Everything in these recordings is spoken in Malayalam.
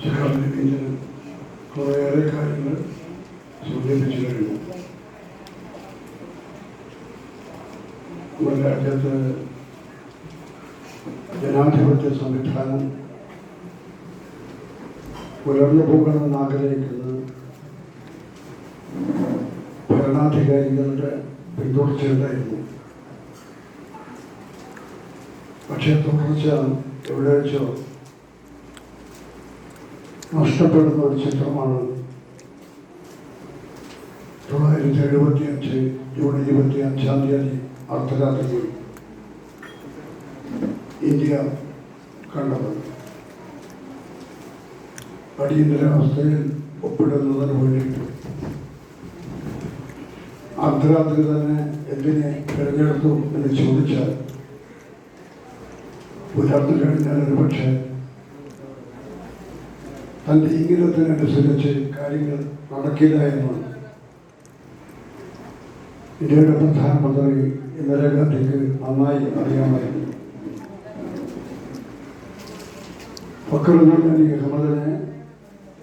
ശിഖാബിന് കുറേയേറെ കാര്യങ്ങൾ സൂചിപ്പിച്ചു കഴിഞ്ഞു. നമ്മുടെ രാജ്യത്ത് ജനാധിപത്യ സംവിധാനം ഉയർന്നു പോകണമെന്ന് ആഗ്രഹിക്കുന്ന ഭരണാധികാരികളുടെ പിന്തുടർച്ചയുണ്ടായിരുന്നു. പക്ഷേ തുടർച്ച എവിടെ വെച്ചോ? നഷ്ടപ്പെടുന്ന ഒരു ചിത്രമാണ് തൊള്ളായിരത്തി എഴുപത്തി അഞ്ച് ജൂൺ ഇരുപത്തി അഞ്ചാം തീയതി അർദ്ധരാത്രിയിൽ ഇന്ത്യ കണ്ടത്. അടിയന്തരാവസ്ഥയിൽ ഒപ്പിടുന്നതിന് വേണ്ടിയിട്ട്. അർദ്ധരാത്രി തന്നെ എന്തിനെ തിരഞ്ഞെടുത്തു എന്ന് ചോദിച്ചാൽ പുലർന്നു കഴിഞ്ഞാൽ ഒരു പക്ഷേ തന്റെ ഇംഗിതത്തിനനുസരിച്ച് കാര്യങ്ങൾ നടക്കില്ല എന്നാണ് ഇന്ത്യയുടെ പ്രധാനമന്ത്രി ഇന്ദിരാഗാന്ധിക്ക് നന്നായി അറിയാമായിരുന്നു. അലി അഹമ്മദിനെ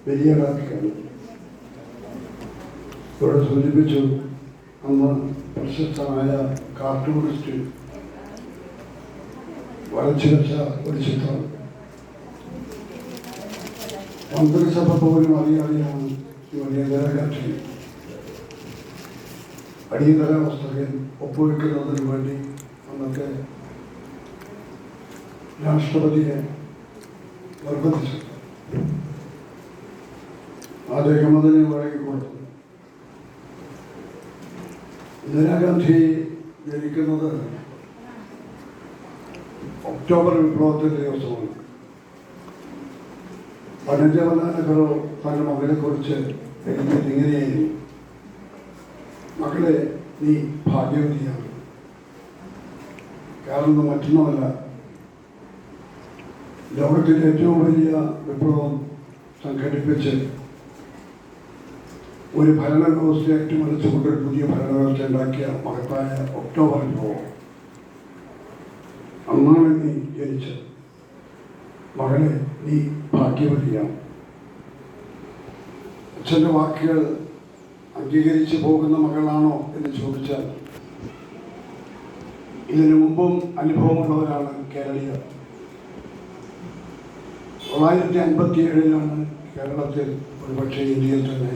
വലിയ കാത്തിക്കാണ് ഇവിടെ സൂചിപ്പിച്ചു അന്ന് പ്രശസ്തമായ കാർട്ടൂണിസ്റ്റ് വെച്ച ഒരു ചിത്രം. മന്ത്രിസഭ പോലും അറിയാതെയാണ് ഇന്ദിരാഗാന്ധി അടിയന്തരാവസ്ഥയിൽ ഒപ്പുവെക്കുന്നതിന് വേണ്ടി അന്നത്തെ രാഷ്ട്രപതിയെ നിർബന്ധിച്ചു. അദ്ദേഹം അതിനെ വഴങ്ങി കൊടുത്തു. ഇന്ദിരാഗാന്ധി ജനിക്കുന്നത് ഒക്ടോബർ വിപ്ലവത്തിന്റെ ദിവസമാണ് പനജവല നെഹ്റു തന്റെ മകനെക്കുറിച്ച് കുറിച്ച് എഴുതിയത് ഇങ്ങനെയായിരുന്നു. മകളെ നീ ഭാഗ്യവതിയാണ്. കാരണം മറ്റൊന്നുമല്ല. ലോകത്തിലെ ഏറ്റവും വലിയ വിപ്ലവം സംഘടിപ്പിച്ച് ഒരു ഭരണവ്യവസ്ഥ അട്ടിമറിച്ചുകൊണ്ട് ഒരു പുതിയ ഭരണവ്യവസ്ഥ ഉണ്ടാക്കിയ മഹത്തായ ഒക്ടോബർ വിപ്ലവം. അന്നാണ് നീ ജനിച്ചത് മകളെ നീ ഭാഗ്യവതിയാണ്. അച്ഛന്റെ വാക്കുകൾ അംഗീകരിച്ചു പോകുന്ന മകളാണോ എന്ന് ചോദിച്ചാൽ ഇതിനു മുമ്പും അനുഭവമുള്ളവരാണ് കേരളീയർ. തൊള്ളായിരത്തി അൻപത്തി ഏഴിലാണ് കേരളത്തിൽ ഒരുപക്ഷെ ഇന്ത്യയിൽ തന്നെ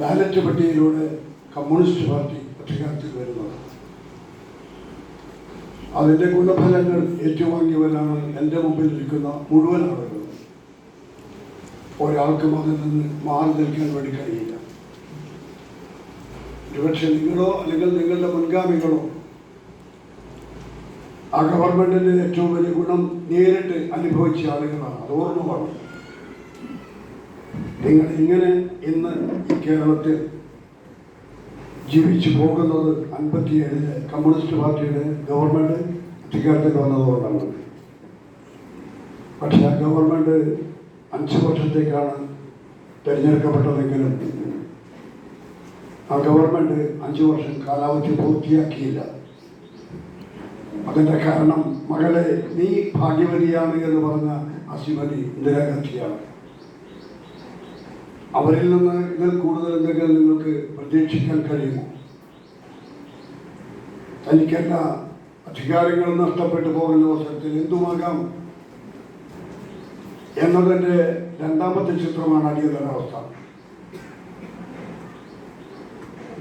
ബാലറ്റ് പട്ടികയിലൂടെ കമ്മ്യൂണിസ്റ്റ് പാർട്ടി അധികാരത്തിൽ വരുന്നത്. അതിന്റെ ഗുണഫലങ്ങൾ ഏറ്റുവാങ്ങിയവരാണ് എന്റെ മുമ്പിൽ ഇരിക്കുന്ന മുഴുവൻ ആളുകളും. ഒരാൾക്കും അതിൽ നിന്ന് മാറി നിൽക്കാൻ വേണ്ടി കഴിയില്ല. ഒരുപക്ഷെ നിങ്ങളോ അല്ലെങ്കിൽ നിങ്ങളുടെ മുൻഗാമികളോ ആ ഗവൺമെന്റിന്റെ ഏറ്റവും വലിയ ഗുണം നേരിട്ട് അനുഭവിച്ച ആളുകളാണ്. അത് ഓർമ്മ നിങ്ങൾ ഇങ്ങനെ ഇന്ന് ഈ കേരളത്തിൽ ജീവിച്ചു പോകുന്നത് അൻപത്തിയേഴിലെ കമ്മ്യൂണിസ്റ്റ് പാർട്ടിയുടെ ഗവൺമെന്റ് അധികാരത്തിൽ വന്നതുകൊണ്ടാണ്. പക്ഷെ ആ ഗവൺമെന്റ് അഞ്ച് വർഷത്തേക്കാണ് തിരഞ്ഞെടുക്കപ്പെട്ടതെങ്കിലും ആ ഗവൺമെന്റ് അഞ്ച് വർഷം കാലാവധി പൂർത്തിയാക്കിയില്ല. അതിന്റെ കാരണം മകളെ നീ ഭാഗ്യവതിയാണ് എന്ന് പറഞ്ഞ അസിമതി ഇന്ദിരാഗാന്ധിയാണ്. അവരിൽ നിന്ന് ഇതിൽ കൂടുതൽ എന്തെങ്കിലും നിങ്ങൾക്ക് പ്രതീക്ഷിക്കാൻ കഴിയുമോ? തനിക്കെല്ലാ അധികാരങ്ങളും നഷ്ടപ്പെട്ടു പോകുന്ന അവസരത്തിൽ എന്തുമാകാം? എന്നതിന്റെ രണ്ടാമത്തെ ചിത്രമാണ് അടിയന്തരാവസ്ഥ.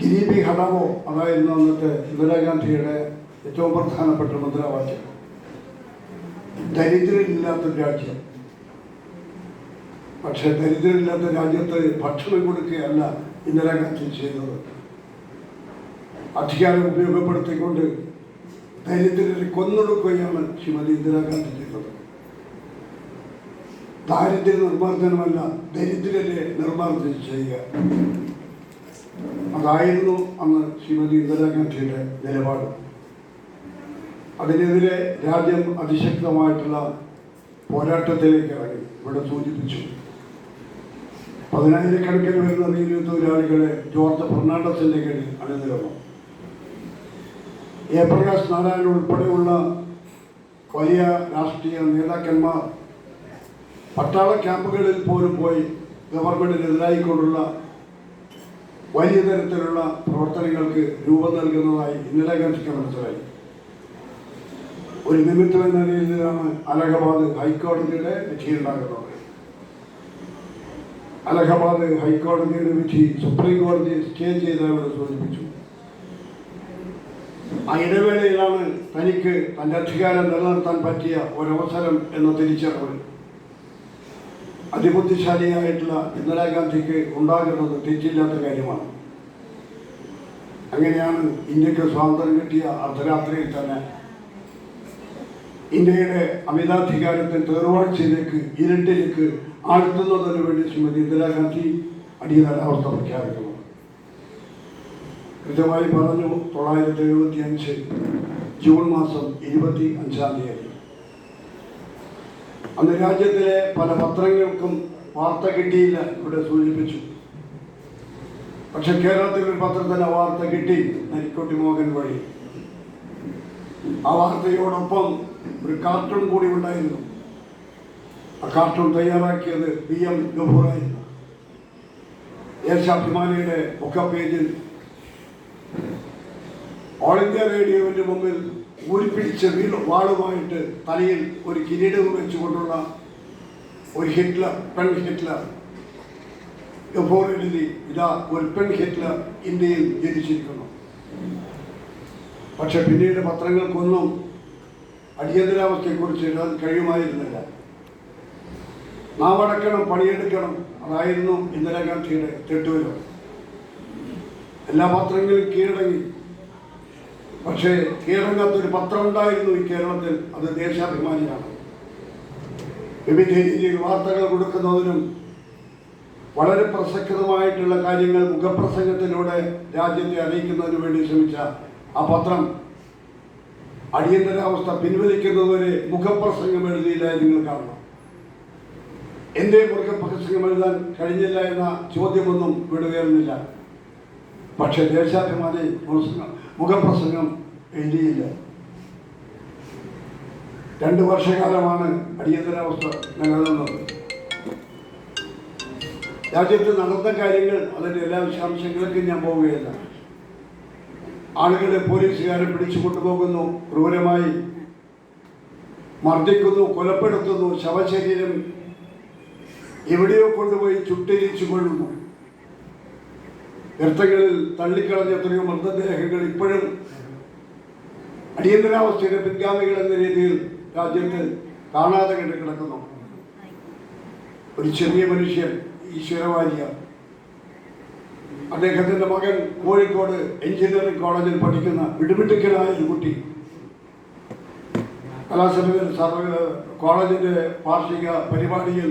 ഗിരീബി ഹടാവോ അതായിരുന്നു അന്നത്തെ ഇന്ദിരാഗാന്ധിയുടെ ഏറ്റവും പ്രധാനപ്പെട്ട മുദ്രാവാക്യം. ദരിദ്രരില്ലാത്തൊരു രാജ്യം. പക്ഷെ ദരിദ്രമില്ലാത്ത രാജ്യത്ത് ഭക്ഷണം കൊടുക്കുകയല്ല ഇന്ദിരാഗാന്ധി ചെയ്തത്. അധികാരം ഉപയോഗപ്പെടുത്തിക്കൊണ്ട് ദരിദ്രരെ കൊന്നൊടുക്കുകയാണ് ശ്രീമതി ഇന്ദിരാഗാന്ധി ചെയ്തത്. ദാരിദ്ര്യ നിർമ്മാർജനമല്ല ദരിദ്രരെ നിർമ്മാർജനം ചെയ്യുക. അതായിരുന്നു അന്ന് ശ്രീമതി ഇന്ദിരാഗാന്ധിയുടെ നിലപാട്. അതിനെതിരെ രാജ്യം അതിശക്തമായിട്ടുള്ള പോരാട്ടത്തിലേക്ക് ഇറങ്ങി. ഇവിടെ സൂചിപ്പിച്ചു. പതിനായിരക്കണക്കിന് വരുന്ന റെയിൽവേ തൊഴിലാളികളെ ജോർജ് ഫെർണാണ്ടസിന്റെ കീഴിൽ അണിനിരന്നു. ജയപ്രകാശ് നാരായണൻ ഉൾപ്പെടെയുള്ള വലിയ രാഷ്ട്രീയ നേതാക്കന്മാർ പട്ടാള ക്യാമ്പുകളിൽ പോലും പോയി ഗവൺമെന്റിനെതിരായിക്കൊണ്ടുള്ള വലിയ തരത്തിലുള്ള പ്രവർത്തനങ്ങൾക്ക് രൂപം നൽകുന്നതായി ഇന്നലെ ഇന്ദിരാഗാന്ധിക്ക് മനസ്സിലായി. ഒരു നിമിത്തം എന്ന രീതിയിലാണ് അലഹബാദ് ഹൈക്കോടതിയുടെ വിധിയുണ്ടാകുന്നത്. അലഹബാദ് ഹൈക്കോടതിയുടെ വിധി സുപ്രീം കോടതി സ്റ്റേ ചെയ്തവരെ സൂചിപ്പിച്ചു. ആ ഇടവേളയിലാണ് തനിക്ക് തന്റെ അധികാരം നിലനിർത്താൻ പറ്റിയ ഒരവസരം എന്ന തിരിച്ചറിവ് അതിബുദ്ധിശാലിയായിട്ടുള്ള ഇന്ദിരാഗാന്ധിക്ക് ഉണ്ടാകുന്നത് തെറ്റില്ലാത്ത കാര്യമാണ്. അങ്ങനെയാണ് ഇന്ത്യയ്ക്ക് സ്വാതന്ത്ര്യം കിട്ടിയ അർദ്ധരാത്രിയിൽ തന്നെ ഇന്ത്യയുടെ അമിതാധികാരത്തെ തേർവാഴ്ചയിലേക്ക് ഇരുട്ടിലേക്ക് ആഴ്ത്തുന്നതിന് വേണ്ടി ശ്രീമതി ഇന്ദിരാഗാന്ധി അടിയന്തര അവസ്ഥ പ്രഖ്യാപിക്കുന്നു. കൃത്യമായി പറഞ്ഞു തൊള്ളായിരത്തി എഴുപത്തി അഞ്ച് ജൂൺ മാസം ഇരുപത്തി അഞ്ചാം തീയതി. അന്ന് രാജ്യത്തിലെ പല പത്രങ്ങൾക്കും വാർത്ത കിട്ടിയില്ല ഇവിടെ സൂചിപ്പിച്ചു. പക്ഷെ കേരളത്തിൽ ഒരു പത്രത്തിന് വാർത്ത കിട്ടി നരിക്കോട്ടി മോഹൻ വഴി. ആ വാർത്തയോടൊപ്പം ഒരു കാർട്ടൂൺ കൂടി ഉണ്ടായിരുന്നു. ആ കാർട്ടൂൺ തയ്യാറാക്കിയത് പി എം ഗഫൂറായിരുന്നു ദേശാഭിമാനിയുടെ ഒക്കെ പേജിൽ ഓൾ ഇന്ത്യ റേഡിയോവിന്റെ മുമ്പിൽ ഊരിപ്പിടിച്ച വീൽ വാളുമായിട്ട് തലയിൽ ഒരു കിരീടം വെച്ചുകൊണ്ടുള്ള ഒരു ഹിറ്റ്ലർ പെൺ ഹിറ്റ്ലർ. ഗഫൂർ ഇതാ ഒരു പെൺ ഹിറ്റ്ലർ ഇന്ത്യയിൽ ജനിച്ചിരിക്കുന്നു. പക്ഷെ പിന്നീട് പത്രങ്ങൾക്കൊന്നും അടിയന്തരാവസ്ഥയെക്കുറിച്ച് എഴുതാൻ കഴിയുമായിരുന്നില്ല. നാം അടക്കണം പണിയെടുക്കണം. അതായിരുന്നു ഇന്ദിരാഗാന്ധിയുടെ തെട്ടുവരം എല്ലാ പത്രങ്ങളും കീഴടങ്ങി. പക്ഷേ കീഴടങ്ങാത്തൊരു പത്രം ഉണ്ടായിരുന്നു ഈ കേരളത്തിൽ. അത് ദേശാഭിമാനിയാണ്. വിവിധ രീതിയിൽ വാർത്തകൾ കൊടുക്കുന്നതിനും വളരെ പ്രസക്തമായിട്ടുള്ള കാര്യങ്ങൾ മുഖപ്രസംഗത്തിലൂടെ രാജ്യത്തെ അറിയിക്കുന്നതിന് വേണ്ടി ശ്രമിച്ച ആ പത്രം അടിയന്തരാവസ്ഥ പിൻവലിക്കുന്നതുവരെ മുഖപ്രസംഗം എഴുതിയില്ല നിങ്ങൾ കാണണം എന്തേ മുഖപ്രസംഗം എഴുതാൻ കഴിഞ്ഞില്ല എന്ന ചോദ്യമൊന്നും ഇവിടെ പക്ഷെ ദേശാഭിമാനി മുഖപ്രസംഗം എഴുതിയില്ല. രണ്ട് വർഷകാലമാണ് അടിയന്തരാവസ്ഥ നിലനിന്നത്. രാജ്യത്ത് നടന്ന കാര്യങ്ങൾ അതിന്റെ എല്ലാ വിശദാംശങ്ങളിലേക്കും ഞാൻ പോവുകയില്ല. ആളുകളെ പോലീസുകാരെ പിടിച്ചു കൊണ്ടുപോകുന്നു ക്രൂരമായി മർദ്ദിക്കുന്നു കൊലപ്പെടുത്തുന്നു ശവശരീരം എവിടെയോ കൊണ്ടുപോയി ചുട്ടരിച്ചു കൊള്ളുന്നു ഗർത്തങ്ങളിൽ തള്ളിക്കളഞ്ഞ എത്രയോ മൃതദേഹങ്ങൾ ഇപ്പോഴും അടിയന്തരാവസ്ഥയുടെ പിൻഗാമികൾ എന്ന രീതിയിൽ രാജ്യത്ത് കാണാതെ കണ്ട് കിടക്കുന്നു. ഒരു ചെറിയ മനുഷ്യൻ ഈശ്വരവാര്യ അദ്ദേഹത്തിന്റെ മകൻ കോഴിക്കോട് എഞ്ചിനീയറിംഗ് കോളേജിൽ പഠിക്കുന്ന വിടുമിടുക്കനായ ഒരു കുട്ടി. കലാസമിതി സർവ കോളേജിന്റെ വാർഷിക പരിപാടിയിൽ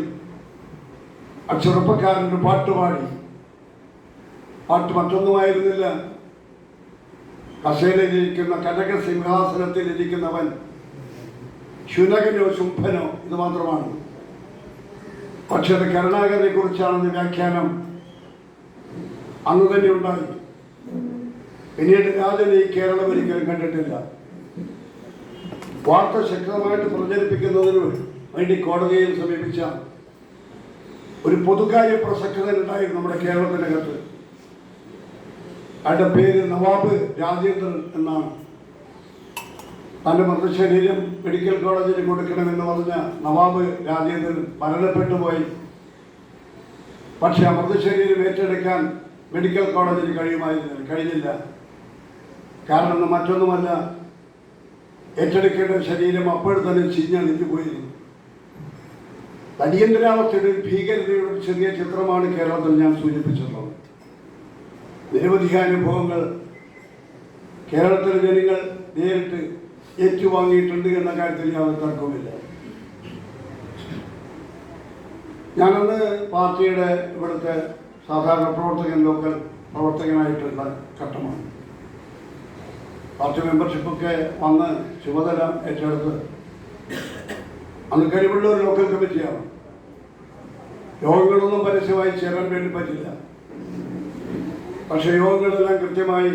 ആ ചെറുപ്പക്കാരന്റെ പാട്ടുപാടി പാട്ട് മറ്റൊന്നുമായിരുന്നില്ല. കസേരയിലിരിക്കുന്ന കനക സിംഹാസനത്തിൽ ഇരിക്കുന്നവൻ ശുനകനോ ശുംഭനോ ഇത് മാത്രമാണ്. പക്ഷേ അത് കരുണാകരനെ കുറിച്ചാണെന്ന് വ്യാഖ്യാനം അന്ന് തന്നെ ഉണ്ടായി. പിന്നീട് രാജൻ ഈ കേരളം ഒരിക്കലും കണ്ടിട്ടില്ല. വാർത്ത ശക്തമായിട്ട് പ്രചരിപ്പിക്കുന്നതിന് വേണ്ടി കോടതിയിൽ സമീപിച്ച ഒരു പൊതുകാര്യ പ്രസക്തനുണ്ടായിരുന്നു നമ്മുടെ കേരളത്തിനകത്ത്. അയാളുടെ പേര് നവാബ് രാജേന്ദ്രൻ എന്നാണ്. തന്റെ മൃതശരീരം മെഡിക്കൽ കോളേജിൽ കൊടുക്കണമെന്ന് പറഞ്ഞ നവാബ് രാജേന്ദ്രൻ മരണപ്പെട്ടു പോയി. പക്ഷെ ആ മൃതശരീരം ഏറ്റെടുക്കാൻ മെഡിക്കൽ കോളേജിൽ കഴിയുമായിരുന്നില്ല കഴിഞ്ഞില്ല. കാരണം മറ്റൊന്നുമല്ല ഏറ്റെടുക്കേണ്ട ശരീരം അപ്പോഴും തന്നെ ചിഞ്ഞണിഞ്ഞു പോയിരുന്നു അടിയന്തരാവസ്ഥയുടെ ഒരു ഭീകരതയുടെ ഒരു ചെറിയ ചിത്രമാണ് കേരളത്തിൽ ഞാൻ സൂചിപ്പിച്ചിട്ടുള്ളത് നിരവധി അനുഭവങ്ങൾ കേരളത്തിലെ ജനങ്ങൾ നേരിട്ട് ഏറ്റുവാങ്ങിയിട്ടുണ്ട് എന്ന കാര്യത്തിൽ യാതൊരു തർക്കവുമില്ല. ഞാനന്ന് പാർട്ടിയുടെ ഇവിടുത്തെ സാധാരണ പ്രവർത്തകൻ ലോക്കൽ പ്രവർത്തകനായിട്ടുള്ള ഘട്ടമാണ്. പാർട്ടി മെമ്പർഷിപ്പൊക്കെ വന്ന് ചുമതല ഏറ്റെടുത്ത് അന്ന് കഴിവുള്ള ഒരു ലോക്കൽ കമ്മിറ്റിയാണ് യോഗങ്ങളൊന്നും പരസ്യമായി ചേരാൻ വേണ്ടി പറ്റില്ല. പക്ഷെ യോഗങ്ങളെല്ലാം കൃത്യമായി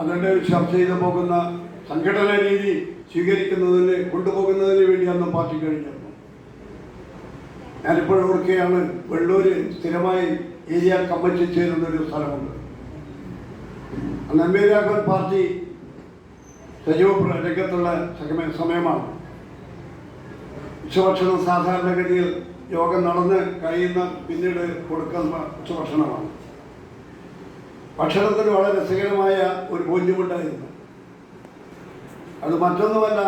അതിന്റെ ചർച്ച ചെയ്ത് പോകുന്ന സംഘടനാ രീതി സ്വീകരിക്കുന്നതിന് കൊണ്ടുപോകുന്നതിന് വേണ്ടി അന്ന് പാർട്ടി കഴിഞ്ഞിരുന്നു. ഞാനിപ്പോഴും ഓർക്കുകയാണ് വെള്ളൂര് സ്ഥിരമായി ഏരിയ കമ്മിറ്റി ചേരുന്ന ഒരു സ്ഥലമുണ്ട്. അന്ന് എം പാർട്ടി സജീവ രംഗത്തുള്ള സമയമാണ്. ഉച്ചഭക്ഷണം സാധാരണഗതിയിൽ യോഗം നടന്ന് കഴിയുന്ന പിന്നീട് കൊടുക്കുന്ന ഉച്ചഭക്ഷണമാണ് ഭക്ഷണത്തിന് വളരെ രസകരമായ ഒരു ബോധ്യമുണ്ടായിരുന്നു അത് മറ്റൊന്നുമല്ല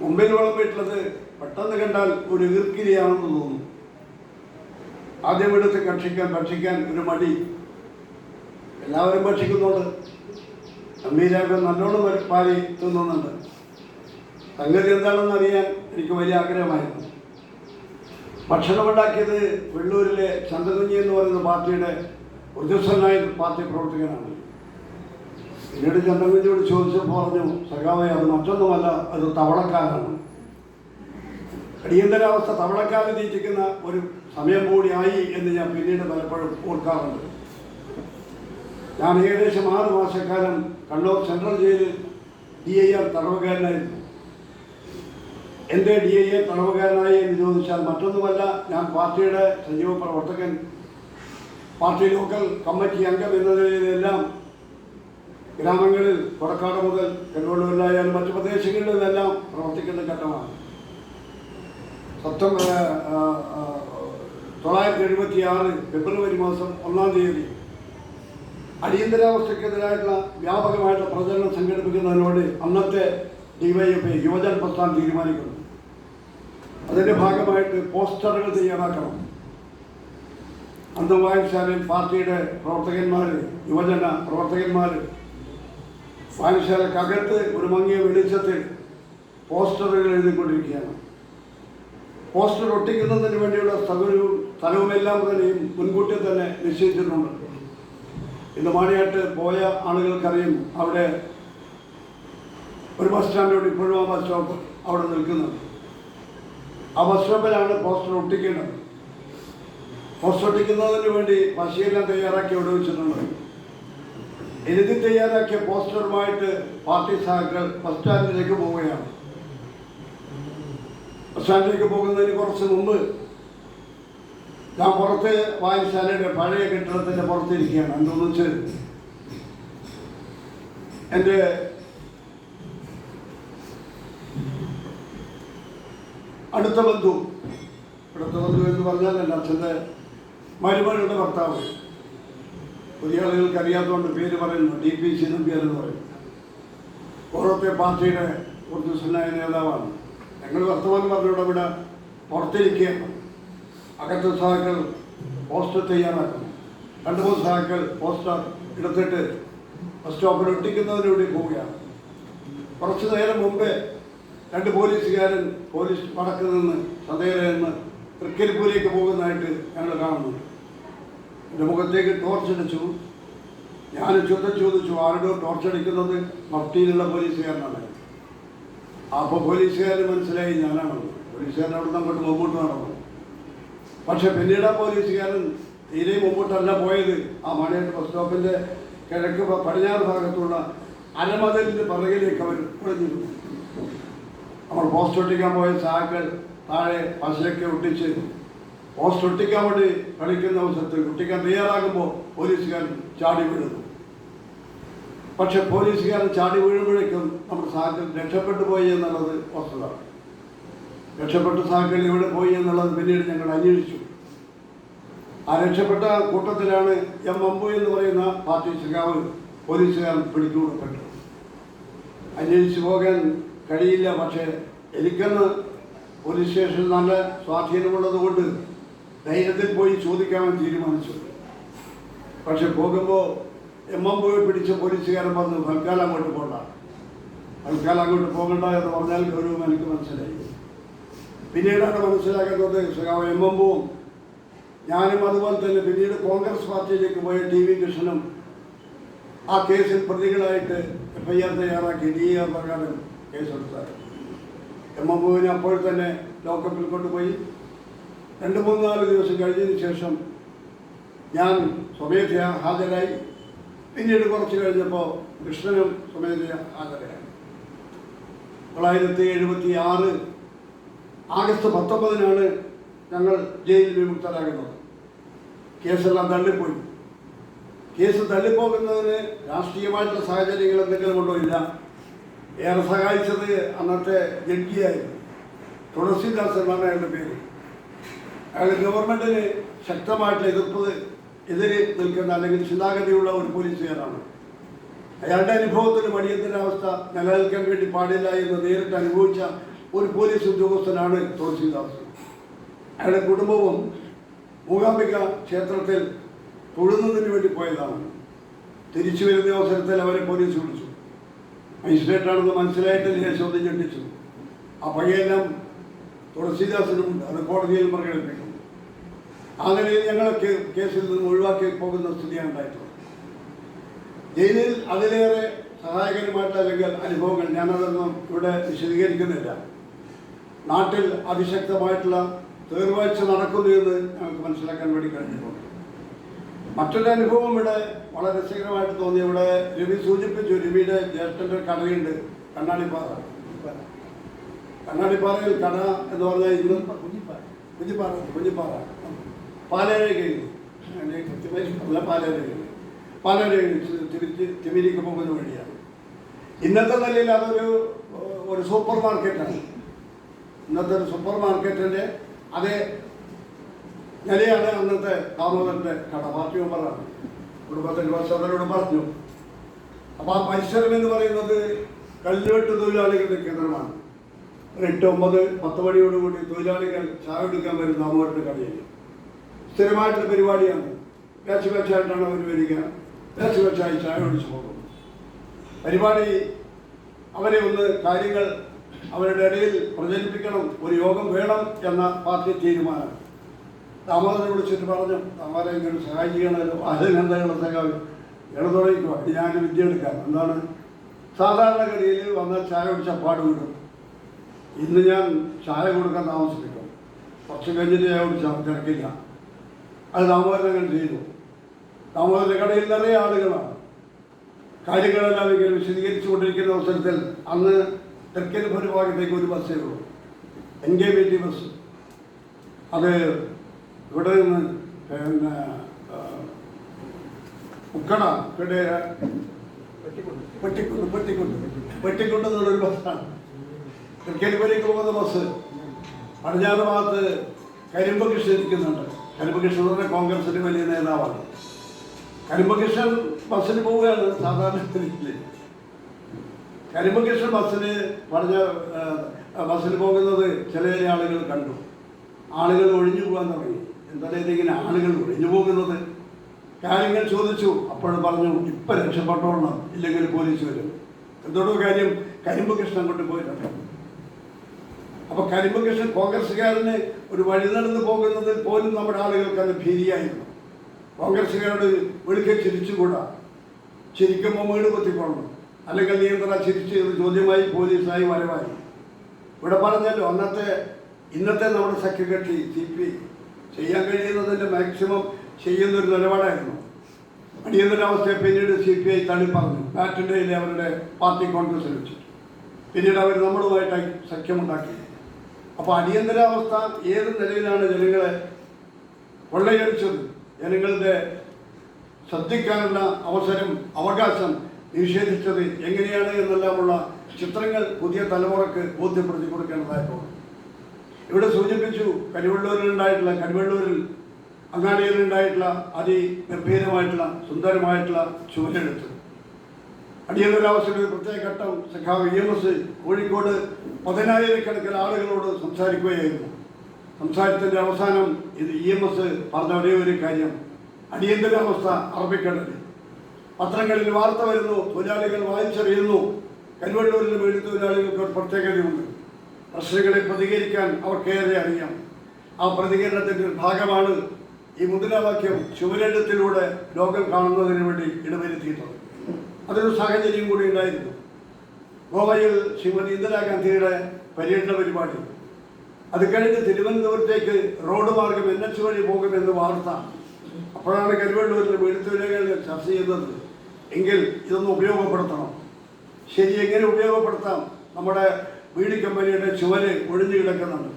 മുമ്പിൽ വിളമ്പിട്ടുള്ളത് പെട്ടെന്ന് കണ്ടാൽ ഒരു ഈർക്കിരിയാണെന്ന് തോന്നുന്നു ആദ്യം എടുത്ത് ഭക്ഷിക്കാൻ ഭക്ഷിക്കാൻ ഒരു മടി. എല്ലാവരും ഭക്ഷിക്കുന്നുണ്ട്. അമ്മീരാക്കൾ നല്ലോണം പാലി തിന്നുന്നുണ്ട്. സംഗതി എന്താണെന്ന് അറിയാൻ എനിക്ക് വലിയ ആഗ്രഹമായിരുന്നു. ഭക്ഷണം ഉണ്ടാക്കിയത് വെള്ളൂരിലെ ചന്ദ്രകുഞ്ഞി എന്ന് പറയുന്ന പാർട്ടിയുടെ ഉദ്യോഗസ്ഥനായ പാർട്ടി പ്രവർത്തകനാണ്. പിന്നീട് ചന്ദ്രകുഞ്ഞിയോട് ചോദിച്ചപ്പോൾ പറഞ്ഞു സഖാവെ അത് മറ്റൊന്നുമല്ല അത് തവളക്കാലാണ് അടിയന്തരാവസ്ഥ തവളക്കാലം തീറ്റിക്കുന്ന ഒരു സമയം ആയി എന്ന് ഞാൻ പിന്നീട് പലപ്പോഴും ഓർക്കാറുണ്ട്. ഞാൻ ഏകദേശം ആറ് മാസക്കാലം കണ്ണൂർ സെൻട്രൽ ജയിലിൽ ഡി ഐ ആർ തടവുകാരനായിരുന്നു. എന്റെ ഡി എ തടവുകാരനായി എന്ന് ചോദിച്ചാൽ മറ്റൊന്നുമല്ല ഞാൻ പാർട്ടിയുടെ സജീവ പ്രവർത്തകൻ. പാർട്ടി ലോക്കൽ കമ്മിറ്റി അംഗം എന്ന നിലയിലെല്ലാം ഗ്രാമങ്ങളിൽ കൊടക്കാട് മുതൽ കരുവള്ളൂരിലായാലും മറ്റു പ്രദേശങ്ങളിലെല്ലാം പ്രവർത്തിക്കുന്ന ഘട്ടമാണ്. ആ, തൊള്ളായിരത്തി എഴുപത്തി ആറ് ഫെബ്രുവരി മാസം ഒന്നാം തീയതി അടിയന്തരാവസ്ഥക്കെതിരായിട്ടുള്ള വ്യാപകമായിട്ടുള്ള പ്രചരണം സംഘടിപ്പിക്കുന്നതിനോട് അന്നത്തെ ഡിവൈഎഫ്ഐ യുവജന പ്രസ്ഥാനം തീരുമാനിക്കുന്നു. അതിന്റെ ഭാഗമായിട്ട് പോസ്റ്ററുകൾ തയ്യാറാക്കണം. അന്ന് വായനശാലയിൽ പാർട്ടിയുടെ പ്രവർത്തകന്മാർ യുവജന പ്രവർത്തകന്മാർ വായനശാലക്കകത്ത് ഒരു മങ്ങിയ വെളിച്ചത്തിൽ പോസ്റ്ററുകൾ എഴുതിക്കൊണ്ടിരിക്കുകയാണ്. പോസ്റ്റർ ഒട്ടിക്കുന്നതിന് വേണ്ടിയുള്ള സൗകര്യവും സ്ഥലവുമെല്ലാം തന്നെയും മുൻകൂട്ടി തന്നെ നിശ്ചയിച്ചിട്ടുണ്ട്. ഇന്ന് മാണിയാട്ട് പോയ ആളുകൾക്കറിയും അവിടെ ഒരു ബസ് സ്റ്റാൻഡോട് ഇപ്പോഴും ആ ബസ് സ്റ്റോപ്പ് അവിടെ നിൽക്കുന്നത് ആ ബസ് സ്റ്റോപ്പിലാണ് പോസ്റ്റർ ഒട്ടിക്കേണ്ടത്. പോസ്റ്റർ ഒട്ടിക്കുന്നതിന് വേണ്ടി പശയെല്ലാം തയ്യാറാക്കി അവിടെ വെച്ചിട്ടുണ്ട് എഴുതി തയ്യാറാക്കിയ പോസ്റ്ററുമായിട്ട് പാർട്ടി സഹാക്കൾ ബസ് സ്റ്റാൻഡിലേക്ക് പോവുകയാണ്. ബസ് സ്റ്റാൻഡിലേക്ക് പോകുന്നതിന് കുറച്ച് മുമ്പ് ഞാൻ പുറത്ത് വായനശാലയുടെ പഴയ കെട്ടിടത്തിന്റെ പുറത്തിരിക്കുകയാണ്. എന്താണെന്ന് വെച്ച് എന്റെ അടുത്ത ബന്ധു. അടുത്ത ബന്ധു എന്ന് പറഞ്ഞാൽ എന്റെ അച്ഛന്റെ മരുമകളുടെ ഭർത്താവ്. പുതിയ ആളുകൾക്ക് അറിയാത്തതുകൊണ്ട് പേര് പറയുന്നു. ഡി പി സി എന്ന് പറയും. ഓരോത്തെ പാർട്ടിയുടെ ഉദ്യോഗസ്ഥനായ നേതാവാണ്. ഞങ്ങൾ വർത്തമാനം പറഞ്ഞുകൊണ്ട് ഇവിടെ പുറത്തിരിക്കുകയാണ്. അകത്ത് സഹാക്കൾ പോസ്റ്റർ തയ്യാറാക്കുന്നു. രണ്ട് മൂന്ന് സഹാക്കൾ പോസ്റ്റർ എടുത്തിട്ട് ബസ് സ്റ്റോപ്പിൽ ഒട്ടിക്കുന്നതിന് വേണ്ടി പോവുകയാണ്. കുറച്ച് നേരം മുമ്പേ രണ്ട് പോലീസുകാരൻ പോലീസ് വടക്ക് നിന്ന് സതേര നിന്ന് തൃക്കരിപ്പൂരിലേക്ക് പോകുന്നതായിട്ട് ഞങ്ങൾ കാണുന്നു. എന്റെ മുഖത്തേക്ക് ടോർച്ച് അടിച്ചു ഞാൻ ചോദ്യം ചോദിച്ചു ആരുടെ ടോർച്ച് അടിക്കുന്നത്? മഫ്റ്റിയിലുള്ള പോലീസുകാരനാണ്. അപ്പോൾ പോലീസുകാരന് മനസ്സിലായി ഞാനാണ്. പോലീസുകാരൻ അവിടെ അങ്ങോട്ട് മുമ്പോട്ട് നടന്നു. പക്ഷെ പിന്നീട് ആ പോലീസുകാരൻ തീരെ മുമ്പോട്ടല്ല പോയത്. ആ മണിയാട്ട് ബസ് സ്റ്റോപ്പിന്റെ കിഴക്ക് പടിഞ്ഞാറ് ഭാഗത്തുള്ള അരമതിലിന്റെ പറകിലേക്ക് അവർ കുഴഞ്ഞിരുന്നു നമ്മൾ പോസ്റ്റ് ഒട്ടിക്കാൻ പോയ സാക്കൾ താഴെ പശയൊക്കെ ഒട്ടിച്ച് പോസ്റ്റ് ഒട്ടിക്കാൻ വേണ്ടി കളിക്കുന്ന അവസരത്തിൽ ഒട്ടിക്കാൻ തയ്യാറാകുമ്പോൾ പോലീസുകാരൻ ചാടി വീഴുന്നു. പക്ഷെ പോലീസുകാരൻ ചാടി വീഴുമ്പോഴേക്കും നമ്മുടെ സാക്കൾ രക്ഷപ്പെട്ടു പോയി എന്നുള്ളത് വസ്തുത. രക്ഷപ്പെട്ട സാക്കൾ ഇവിടെ പോയി എന്നുള്ളത് പിന്നീട് ഞങ്ങൾ അന്വേഷിച്ചു. ആ രക്ഷപ്പെട്ട കൂട്ടത്തിലാണ് എം അമ്പു എന്ന് പറയുന്ന പാർട്ടി സഖാവ് പോലീസുകാരൻ പിടികൂടപ്പെട്ടു അന്വേഷിച്ചു പോകാൻ കഴിയില്ല പക്ഷേ എനിക്കന്ന് പോലീസ് സ്റ്റേഷനിൽ നല്ല സ്വാധീനമുള്ളതുകൊണ്ട് ധൈര്യത്തിൽ പോയി ചോദിക്കാമെന്ന് തീരുമാനിച്ചു. പക്ഷെ പോകുമ്പോൾ എം എം പോയി പിടിച്ച പോലീസുകാരൻ പറഞ്ഞു തൽക്കാലം അങ്ങോട്ട് പോകണ്ട തൽക്കാലം അങ്ങോട്ട് പോകണ്ട എന്ന് പറഞ്ഞാൽ ഗൗരവം എനിക്ക് മനസ്സിലായി. പിന്നീടാണ് മനസ്സിലാക്കുന്നത് സഖാവ് എം എം പോവും. ഞാനും അതുപോലെ തന്നെ പിന്നീട് കോൺഗ്രസ് പാർട്ടിയിലേക്ക് പോയ ടി വി കൃഷ്ണനും ആ കേസിൽ പ്രതികളായിട്ട് എഫ് ഐ ആർ തയ്യാറാക്കി ഡി ആർ പ്രകാരം കേസെടുത്താറ് എം എം ബുവിനെ അപ്പോൾ തന്നെ ലോക്കപ്പിൽ കൊണ്ടുപോയി. രണ്ട് മൂന്ന് നാല് ദിവസം കഴിഞ്ഞതിന് ശേഷം ഞാൻ സ്വമേധയാ ഹാജരായി. പിന്നീട് കുറച്ച് കഴിഞ്ഞപ്പോൾ കൃഷ്ണനും സ്വമേധയാ ഹാജരായി. തൊള്ളായിരത്തി എഴുപത്തി ആറ് ആഗസ്റ്റ് പത്തൊമ്പതിനാണ് ഞങ്ങൾ ജയിലിൽ വിമുക്തരാകുന്നത്. കേസെല്ലാം തള്ളിപ്പോയി. കേസ് തള്ളിപ്പോകുന്നതിന് രാഷ്ട്രീയമായിട്ടുള്ള സാഹചര്യങ്ങൾ എന്തെങ്കിലും കൊണ്ടോ ഇല്ല? ഏറെ സഹായിച്ചത് അന്നത്തെ ജഡ്ജിയായിരുന്നു. തുളസിദാസ് എന്നാണ് അയാളുടെ പേര്. അയാൾ ഗവൺമെന്റിന് ശക്തമായിട്ടുള്ള എതിർപ്പ് എതിരെ നിൽക്കുന്ന അല്ലെങ്കിൽ ചിന്താഗതിയുള്ള ഒരു പോലീസുകാരാണ്. അയാളുടെ അനുഭവത്തിന് അവസ്ഥ നിലനിൽക്കാൻ വേണ്ടി പാടില്ല എന്ന് നേരിട്ട് അനുഭവിച്ച ഒരു പോലീസ് ഉദ്യോഗസ്ഥനാണ് തുളസിദാസ്. അയാളുടെ കുടുംബവും മൂകാംബിക ക്ഷേത്രത്തിൽ തൊഴുന്നതിന് വേണ്ടി പോയതാണ്. തിരിച്ചു വരുന്ന അവസരത്തിൽ അവരെ പോലീസ് വിളിച്ചു. മജിസ്ട്രേറ്റാണെന്ന് മനസ്സിലായിട്ടില്ല ചോദ്യം ഞെട്ടിച്ചു ആ പകയെല്ലാം തുളസിദാസിനും കോടതിയിൽ ആ നിലയിൽ ഞങ്ങൾ കേസിൽ നിന്ന് ഒഴിവാക്കി പോകുന്ന സ്ഥിതിയാണ് ഉണ്ടായിട്ടുള്ളത്. ജയിലിൽ അതിലേറെ സഹായകരമായിട്ട് അല്ലെങ്കിൽ അനുഭവങ്ങൾ ഞാനതൊന്നും ഇവിടെ വിശദീകരിക്കുന്നില്ല. നാട്ടിൽ അതിശക്തമായിട്ടുള്ള തീർവാഴ്ച നടക്കുന്നു എന്ന് ഞങ്ങൾക്ക് മനസ്സിലാക്കാൻ വേണ്ടി കഴിഞ്ഞിട്ടുണ്ട് മറ്റൊരു അനുഭവം ഇവിടെ വളരെ രസകരമായിട്ട് തോന്നി. ഇവിടെ രവി സൂചിപ്പിച്ചു രവിയുടെ ജ്യേഷ്ഠന്റെ കടയുണ്ട് കണ്ണാടിപ്പാറ. കണ്ണാടിപ്പാറയിൽ കട എന്ന് പറഞ്ഞാൽ ഇന്ന് കുഞ്ഞിപ്പാറ. കുഞ്ഞിപ്പാറ പാലേര കഴിഞ്ഞു കൃത്യമായി തിരിച്ച് തിമിരിക്ക് പോകുന്ന വഴിയാണ്. ഇന്നത്തെ നിലയിൽ അതൊരു ഒരു സൂപ്പർ മാർക്കറ്റാണ്. ഇന്നത്തെ ഒരു സൂപ്പർ മാർക്കറ്റിന്റെ അതേ നിലയാണ് അന്നത്തെ ദാമോദരന്റെ കട പാർട്ടി മെമ്പറാണ് കുടുംബത്തിന്റെ വസതരോട് പറഞ്ഞു. അപ്പൊ ആ പരിസരം എന്ന് പറയുന്നത് കല്ലുവെട്ട് തൊഴിലാളികളുടെ കേന്ദ്രമാണ്. എട്ട് ഒമ്പത് പത്ത് മണിയോടുകൂടി തൊഴിലാളികൾ ചായ എടുക്കാൻ വരും ദാമോദരന്റെ കടയിൽ. സ്ഥിരമായിട്ടുള്ള പരിപാടിയാണ്. ബാച്ച് ബാച്ചായിട്ടാണ് അവർ വരിക. ബാച്ച് ബാച്ചായി ചായ ഒടിച്ചു പോകും പരിപാടി അവരെ ഒന്ന് കാര്യങ്ങൾ അവരുടെ ഇടയിൽ പ്രചരിപ്പിക്കണം. ഒരു യോഗം വേണം എന്ന പാർട്ടി തീരുമാനം ദാമോദരനെ വിളിച്ചിട്ട് പറഞ്ഞു ദാമോദരൻ ഇങ്ങനെ സഹായം ചെയ്യണമല്ലോ. അതിനെന്തായുള്ള സഹായം ഇവിടെ തുടങ്ങിക്കോ. ഞാൻ വിദ്യ എടുക്കാം. എന്താണ്? സാധാരണഗതിയിൽ വന്ന ചായ കുടിച്ച പാട് കിട്ടും ഇന്ന് ഞാൻ ചായ കൊടുക്കാൻ താമസിപ്പിക്കും. കുറച്ച് കഴിഞ്ഞിട്ട് ചായ കുടിച്ചാൽ തിരക്കില്ല. അത് ദാമോദരൻ അങ്ങനെ ചെയ്തു. ദാമോദരന്റെ കടയിൽ നിറയെ ആളുകളാണ്. കാര്യങ്ങളെല്ലാം ഇങ്ങനെ വിശദീകരിച്ചു കൊണ്ടിരിക്കുന്ന അവസരത്തിൽ അന്ന് തെക്കൻ ഭൂരിഭാഗത്തേക്ക് ഒരു ബസ്സേ ഉള്ളൂ. N K T bus. അത് ഇവിടെ നിന്ന് പിന്നെ ഉക്കട ഇവിടെ വെട്ടിക്കൊണ്ട്. വെട്ടിക്കൊണ്ട് വെട്ടിക്കൊണ്ട് എന്നുള്ളൊരു ബസ്സാണ്. തൃക്കരിപ്പുരയ്ക്ക് പോകുന്ന ബസ്. പടിഞ്ഞാറ് ഭാഗത്ത് കരിമ്പ കൃഷ്ണൻ ഇരിക്കുന്നുണ്ട്. കരിമ്പ കൃഷ്ണൻ എന്ന് പറഞ്ഞാൽ കോൺഗ്രസിന്റെ വലിയ നേതാവാണ്. കരിമ്പകൃഷ്ണൻ ബസ്സിന് പോവുകയാണ് സാധാരണ രീതിയിൽ. കരിമ്പകൃഷ്ണൻ ബസ്സിന് പറഞ്ഞ ബസ്സിൽ ബസ്സിന് പോകുന്നത് ചില ചില ആളുകൾ കണ്ടു. ആളുകൾ ഒഴിഞ്ഞു പോകാൻ തുടങ്ങി. എന്താ ഇങ്ങനെ ആളുകൾ ഒഴിഞ്ഞു പോകുന്നത്. കാര്യങ്ങൾ ചോദിച്ചു. അപ്പോൾ പറഞ്ഞു ഇപ്പം രക്ഷപ്പെട്ടോളണം. ഇല്ലെങ്കിൽ പോലീസ് വരും. എന്തോടോ കാര്യം? കരിമ്പകൃഷ്ണൻ കൊണ്ട് പോയിട്ടുണ്ട്. അപ്പൊ കരിമ്പകൃഷ്ണൻ കോൺഗ്രസ്സുകാരന് ഒരു വഴി നടന്നു പോകുന്നതിൽ പോലും നമ്മുടെ ആളുകൾക്ക് അത് ഭീതിയായിരുന്നു. കോൺഗ്രസ്സുകാരോട് വെളുക്കെ ചിരിച്ചുകൂടാ. ചിരിക്കുമ്പോൾ വീട് കൊത്തിക്കൊള്ളണം. അല്ലെങ്കിൽ നിയന്ത്രണ ചിരിച്ച് ചോദ്യമായി പോലീസായി വരവായി. ഇവിടെ പറഞ്ഞല്ലോ അന്നത്തെ ഇന്നത്തെ നമ്മുടെ സഖ്യകക്ഷി സി പി ചെയ്യാൻ കഴിയുന്നതിന്റെ മാക്സിമം ചെയ്യുന്നൊരു നിലപാടായിരുന്നു. അടിയന്തരാവസ്ഥയെ പിന്നീട് സി പി ഐ തള്ളി പറഞ്ഞു ബാറ്റിന്റെയിലെ അവരുടെ പാർട്ടി കോൺഗ്രസിൽ വെച്ചിട്ട്. പിന്നീട് അവർ നമ്മളുമായിട്ട് സഖ്യമുണ്ടാക്കി. അപ്പോൾ അടിയന്തരാവസ്ഥ ഏത് നിലയിലാണ് ജനങ്ങളെ കൊള്ളയടിച്ചത്? ജനങ്ങളുടെ ശ്രദ്ധിക്കാനുള്ള അവസരം അവകാശം നിഷേധിച്ചത് എങ്ങനെയാണ്? എന്നെല്ലാമുള്ള ചിത്രങ്ങൾ പുതിയ തലമുറയ്ക്ക് ബോധ്യപ്പെടുത്തി കൊടുക്കേണ്ടതായിട്ടുണ്ട്. ഇവിടെ സൂചിപ്പിച്ചു കരിവള്ളൂരിലുണ്ടായിട്ടുള്ള കരിവള്ളൂരിൽ അങ്ങാടിയിലുണ്ടായിട്ടുള്ള അതിഗംഭീരമായിട്ടുള്ള സുന്ദരമായിട്ടുള്ള ചുവരെടുത്തു അടിയന്തരാവസ്ഥയുടെ പ്രത്യേക ഘട്ടം സഖാവ് ഇ എം എസ് കോഴിക്കോട് പതിനായിരക്കണക്കിന് ആളുകളോട് സംസാരിക്കുകയായിരുന്നു. സംസാരത്തിന്റെ അവസാനം ഇത് ഇ എം എസ് പറഞ്ഞ ഒരേ ഒരു കാര്യം. അടിയന്തരാവസ്ഥ അറബിക്കടലിൽ. പത്രങ്ങളിൽ വാർത്ത വരുന്നു തൊഴിലാളികൾ വായിച്ചറിയുന്നു. കരുവള്ളൂരിൽ വീട് തൊഴിലാളികൾക്ക് ഒരു പ്രത്യേകതയുണ്ട്. പ്രശ്നങ്ങളെ പ്രതികരിക്കാൻ അവർക്കേറെ അറിയാം. ആ പ്രതികരണത്തിന്റെ ഒരു ഭാഗമാണ് ഈ മുദ്രാവാക്യം ചുവരെഴുത്തിലൂടെ ലോകം കാണുന്നതിന് വേണ്ടി ഇടവരുത്തിയിട്ടുള്ളത്. അതൊരു സാഹചര്യം കൂടി ഉണ്ടായിരുന്നു. ഗോവയിൽ ശ്രീമതി ഇന്ദിരാഗാന്ധിയുടെ പര്യടന പരിപാടി. അത് കഴിഞ്ഞ് തിരുവനന്തപുരത്തേക്ക് റോഡ് മാർഗം എൻ എച്ച് വഴി പോകുമെന്ന് വാർത്ത അപ്പോഴാണ് കരുവള്ളൂരിൽ വീഴ്ത്തുവിലകൾ ചർച്ച ചെയ്തത്. എങ്കിൽ ഇതൊന്ന് ഉപയോഗപ്പെടുത്തണം. ശരി എങ്ങനെ ഉപയോഗപ്പെടുത്താം? നമ്മുടെ ബീഡി കമ്പനിയുടെ ചുവര് ഒഴിഞ്ഞു കിടക്കുന്നുണ്ട്.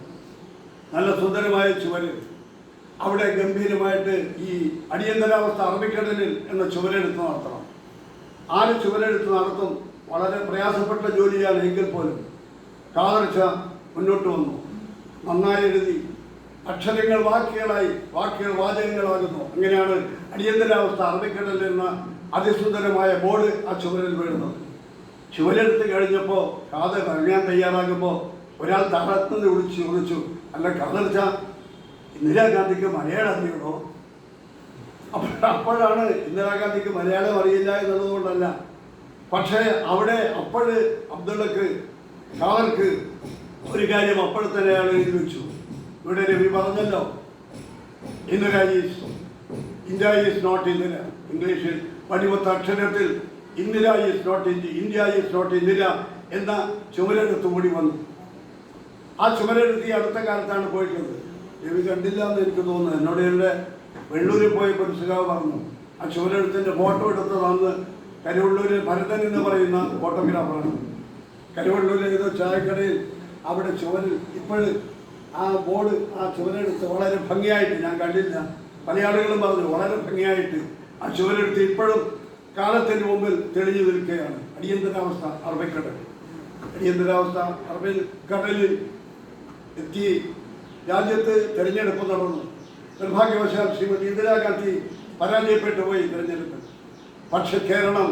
നല്ല സുന്ദരമായ ചുവര്. അവിടെ ഗംഭീരമായിട്ട് ഈ അടിയന്തരാവസ്ഥ അറബിക്കടലിൽ എന്ന ചുവരെടുത്ത് നടത്തണം. ആര് ചുവരെടുത്ത് നടത്തും? വളരെ പ്രയാസപ്പെട്ട ജോലിയാണ് എങ്കിൽ പോലും. കാതർച്ച മുന്നോട്ട് വന്നു. നന്നായി എഴുതി. അക്ഷരങ്ങൾ വാക്കുകളായി വാക്കുകൾ വാചകങ്ങളാകുന്നു. അങ്ങനെയാണ് അടിയന്തരാവസ്ഥ അറബിക്കടലിൽ എന്ന അതിസുന്ദരമായ ബോർഡ് ആ ചുവരിൽ വീഴുന്നത്. ചുവരെടുത്ത് കഴിഞ്ഞപ്പോൾ കാത് കഴിയാൻ തയ്യാറാകുമ്പോൾ ഒരാൾ തളർത്തുനിന്ന് വിളിച്ചു ചോദിച്ചു അല്ല കാതർച്ച ഇന്ദിരാഗാന്ധിക്ക് മലയാളം അറിയണോ അപ്പോൾ അപ്പോഴാണ് ഇന്ദിരാഗാന്ധിക്ക് മലയാളം അറിയില്ല എന്നുള്ളതുകൊണ്ടല്ല. പക്ഷേ അവിടെ അപ്പോഴ് അബ്ദുള്ളക്ക് ഖാദർക്ക് ഒരു കാര്യം അപ്പോൾ തന്നെ അയാൾ എഴുതി വെച്ചു. ഇവിടെ രവി പറഞ്ഞല്ലോ Indira India is not Indira ഇംഗ്ലീഷിൽ വടിവത്ത അക്ഷരത്തിൽ Indira is not India India is not Indira എന്ന ചുമരെടുത്തും കൂടി വന്നു. ആ ചുമരെടുത്ത് ഈ അടുത്ത കാലത്താണ് പോയിട്ടുള്ളത്. രവി കണ്ടില്ല എന്ന് എനിക്ക് തോന്നുന്നു. എന്നോട് എന്റെ വെള്ളൂരിൽ പോയി ഒരു പറഞ്ഞു ആ ചുമരെടുത്തിന്റെ ഫോട്ടോ എടുത്ത് വന്ന് കരുവള്ളൂരിൽ ഭരതൻ എന്ന് പറയുന്ന ഫോട്ടോഗ്രാഫറാണ്. കരുവള്ളൂരിൽ ഏതോ ചായക്കടയിൽ അവിടെ ചുവരിൽ ഇപ്പോഴും ആ ബോർഡ് ആ ചുവരെടുത്ത് വളരെ ഭംഗിയായിട്ട് ഞാൻ കണ്ടില്ല. പല ആളുകളും പറഞ്ഞു വളരെ ഭംഗിയായിട്ട് ആ ചുവരെടുത്ത് ഇപ്പോഴും കാലത്തിന് മുമ്പിൽ തെളിഞ്ഞു നിൽക്കുകയാണ്. അടിയന്തരാവസ്ഥ അറബിക്കടൽ. അടിയന്തരാവസ്ഥ അറബിൽ കടലിൽ എത്തി രാജ്യത്ത് തെരഞ്ഞെടുപ്പ് നടന്നു. നിർഭാഗ്യവശാൽ ശ്രീമതി ഇന്ദിരാഗാന്ധി പരാജയപ്പെട്ടു പോയി തെരഞ്ഞെടുപ്പ്. പക്ഷെ കേരളം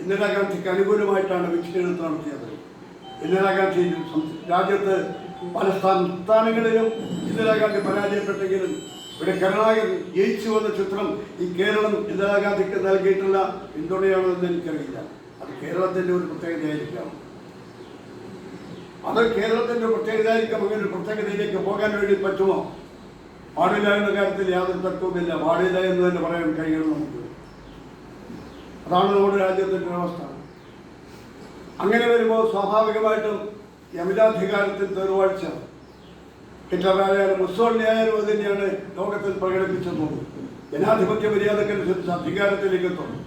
ഇന്ദിരാഗാന്ധിക്ക് അനുകൂലമായിട്ടാണ് വിക്ഷേപണം നടത്തിയത്. ഇന്ദിരാഗാന്ധി രാജ്യത്ത് പല സംസ്ഥാനങ്ങളിലും ഇന്ദിരാഗാന്ധി പരാജയപ്പെട്ടെങ്കിലും ഇവിടെ കരുണാകരൻ ജയിച്ചു വന്ന ചിത്രം ഈ കേരളം ഇന്ദിരാഗാന്ധിക്ക് നൽകിയിട്ടുള്ള പിന്തുണയാണോ എന്ന് എനിക്കറിയില്ല. അത് കേരളത്തിന്റെ ഒരു പ്രത്യേകതയായിരിക്കാം. അത് കേരളത്തിന്റെ പ്രത്യേകതയായിരിക്കും. അങ്ങനെ ഒരു പ്രത്യേകതയിലേക്ക് പോകാൻ വേണ്ടി പറ്റുമോ? പാടില്ല എന്ന കാര്യത്തിൽ യാതൊരു തർക്കവുമില്ല. പാടില്ല എന്ന് തന്നെ പറയാൻ കഴിയണം നമുക്ക്. അതാണ് നമ്മുടെ രാജ്യത്തിന്റെ അവസ്ഥ അങ്ങനെ വരുമ്പോൾ സ്വാഭാവികമായിട്ടും യമിതാധികാരത്തിൽ തെരുവാഴ്ച. ഹിറ്റ്ലറായാലും മുസോളിനി ആയാലും അത് തന്നെയാണ് ലോകത്തിൽ പ്രകടിപ്പിച്ചത്. ജനാധിപത്യ മര്യാദക്കനുസരിച്ച് അധികാരത്തിലേക്ക് എത്തുന്നു.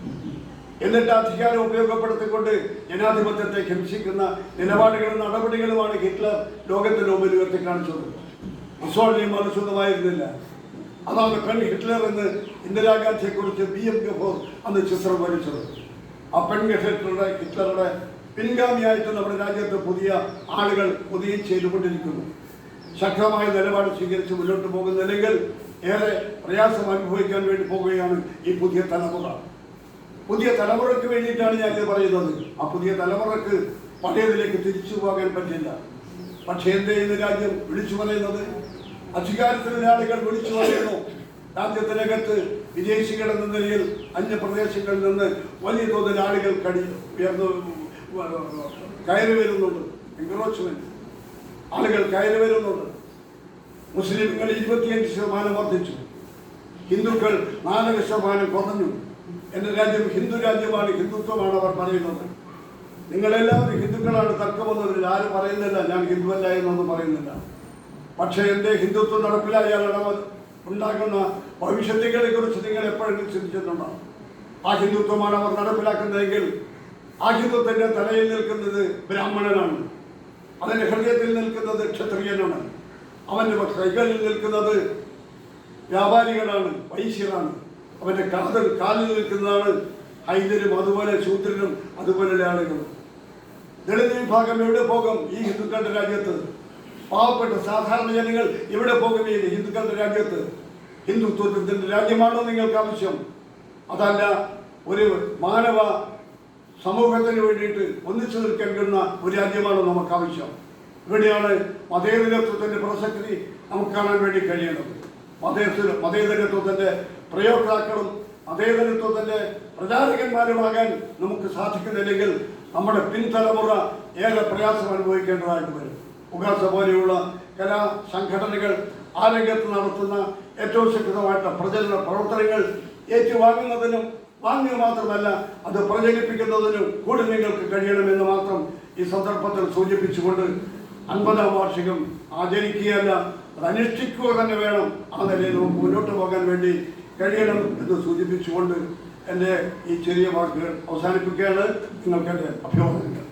എന്നിട്ട് അധികാരം ഉപയോഗപ്പെടുത്തിക്കൊണ്ട് ജനാധിപത്യത്തെ ഹിംസിക്കുന്ന നിലപാടുകളും നടപടികളുമാണ് ഹിറ്റ്ലർ ലോകത്തിന് മുമ്പിൽ ഉയർത്തി കാണിച്ചത്. മുസോളിനിയും അനുസൃതമായിരുന്നില്ല അതാണ് പെൺ ഹിറ്റ്ലർ എന്ന് ഇന്ദിരാഗാന്ധിയെ കുറിച്ച് ബി. എം. ഗഫോർ അന്ന് ചിത്രം വരച്ചത്. ആ പെൺ ഹിറ്റ്ലറുടെ ഹിറ്റ്ലറുടെ പിൻഗാമിയായിട്ട് നമ്മുടെ രാജ്യത്ത് പുതിയ ആളുകൾ പുതിയ ചെയ്തുകൊണ്ടിരിക്കുന്നു. ശക്തമായ നിലപാട് സ്വീകരിച്ച് മുന്നോട്ട് പോകുന്നില്ലെങ്കിൽ ഏറെ പ്രയാസം അനുഭവിക്കാൻ വേണ്ടി പോവുകയാണ് ഈ പുതിയ തലമുറ. പുതിയ തലമുറയ്ക്ക് വേണ്ടിയിട്ടാണ് ഞാൻ ഇത് പറയുന്നത്. ആ പുതിയ തലമുറയ്ക്ക് പഴയതിലേക്ക് തിരിച്ചു പോകാൻ പറ്റില്ല. പക്ഷേ എന്തേ ഇന്ന് രാജ്യം? വിളിച്ചു പറയുന്നത്. അധികാരത്തിലുള്ള ആളുകൾ വിളിച്ചു പറയുന്നു. രാജ്യത്തിനകത്ത് വിദേശികൾ എന്ന നിലയിൽ അന്യപ്രദേശങ്ങളിൽ നിന്ന് വലിയ തോതിൽ ആളുകൾ കടി ഉയർന്നു കയറി വരുന്നുണ്ട്. എൻക്രോച്ച്മെന്റ്. ആളുകൾ കയറി വരുന്നുണ്ട്. മുസ്ലിംകൾ ഇരുപത്തിയഞ്ച് ശതമാനം വർദ്ധിച്ചു. ഹിന്ദുക്കൾ നാലര ശതമാനം കുറഞ്ഞു. എന്റെ രാജ്യം ഹിന്ദു രാജ്യമാണ് ഹിന്ദുത്വമാണ് അവർ പറയുന്നത്. നിങ്ങളെല്ലാവരും ഹിന്ദുക്കളാണ് തർക്കമെന്നതിൽ ആരും പറയുന്നില്ല ഞാൻ ഹിന്ദുവല്ല എന്നൊന്നും പറയുന്നില്ല. പക്ഷേ എന്റെ ഹിന്ദുത്വം നടപ്പിലായാൽ അവർ ഉണ്ടാക്കുന്ന ഭവിഷ്യത്തുകളെ കുറിച്ച് നിങ്ങൾ എപ്പോഴെങ്കിലും ചിന്തിച്ചിട്ടുണ്ടോ? ആ ഹിന്ദുത്വമാണ് അവർ നടപ്പിലാക്കുന്നതെങ്കിൽ ആ ഹിന്ദുത്വത്തിന്റെ തലയിൽ നിൽക്കുന്നത് ബ്രാഹ്മണനാണ്. അവന്റെ ഹൃദയത്തിൽ നിൽക്കുന്നത് ക്ഷത്രിയനാണ്. അവന്റെ കൈകളിൽ നിൽക്കുന്നത് വ്യാപാരികളാണ് വൈശ്യരാണ്. അവന്റെ കാതൽ കാലിൽ നിൽക്കുന്നതാണ് ഹൈന്ദരും അതുപോലെ ശൂദ്രനും അതുപോലെ ആളുകളും. ദളിത് വിഭാഗം എവിടെ പോകും ഈ ഹിന്ദുക്കളുടെ രാജ്യത്ത്? പാവപ്പെട്ട സാധാരണ ജനങ്ങൾ എവിടെ പോകും ഈ ഹിന്ദുക്കളുടെ രാജ്യത്ത്? ഹിന്ദുത്വത്തിന്റെ രാജ്യമാണോ നിങ്ങൾക്ക് ആവശ്യം? അതല്ല ഒരു മാനവ സമൂഹത്തിന് വേണ്ടിയിട്ട് ഒന്നിച്ചു നിൽക്കേണ്ടുന്ന ഒരു രാജ്യമാണ് നമുക്ക് ആവശ്യം ഇവിടെയാണ് മതേതരത്വത്തിന്റെ പ്രസക്തി നമുക്ക് കാണാൻ വേണ്ടി കഴിയുന്നത്. മതേതര മതേതരത്വത്തിന്റെ പ്രയോക്താക്കളും മതേതരത്വത്തിന്റെ പ്രചാരകന്മാരുമാകാൻ നമുക്ക് സാധിക്കുന്നില്ലെങ്കിൽ നമ്മുടെ പിൻതലമുറ ഏറെ പ്രയാസം അനുഭവിക്കേണ്ടതായിട്ട് വരും. ഉഗാസ പോലെയുള്ള കലാ സംഘടനകൾ ആ രംഗത്ത് നടത്തുന്ന ഏറ്റവും ശക്തമായിട്ടുള്ള പ്രചരണ പ്രവർത്തനങ്ങൾ ഏറ്റുവാങ്ങുന്നതിനും വാങ്ങുക മാത്രമല്ല അത് പ്രചരിപ്പിക്കുന്നതിനും കൂടെ നിങ്ങൾക്ക് കഴിയണമെന്ന് മാത്രം ഈ സന്ദർഭത്തിൽ സൂചിപ്പിച്ചുകൊണ്ട് അൻപതാം വാർഷികം ആചരിക്കുകയല്ല അത് അനുഷ്ഠിക്കുക തന്നെ വേണം. ആ നിലയിൽ നമുക്ക് മുന്നോട്ട് പോകാൻ വേണ്ടി കഴിയണം എന്ന് സൂചിപ്പിച്ചുകൊണ്ട് എന്റെ ഈ ചെറിയ വാക്കുകൾ അവസാനിപ്പിക്കുകയാണ്. നിങ്ങൾക്ക് എന്റെ അഭിവാദനങ്ങൾ.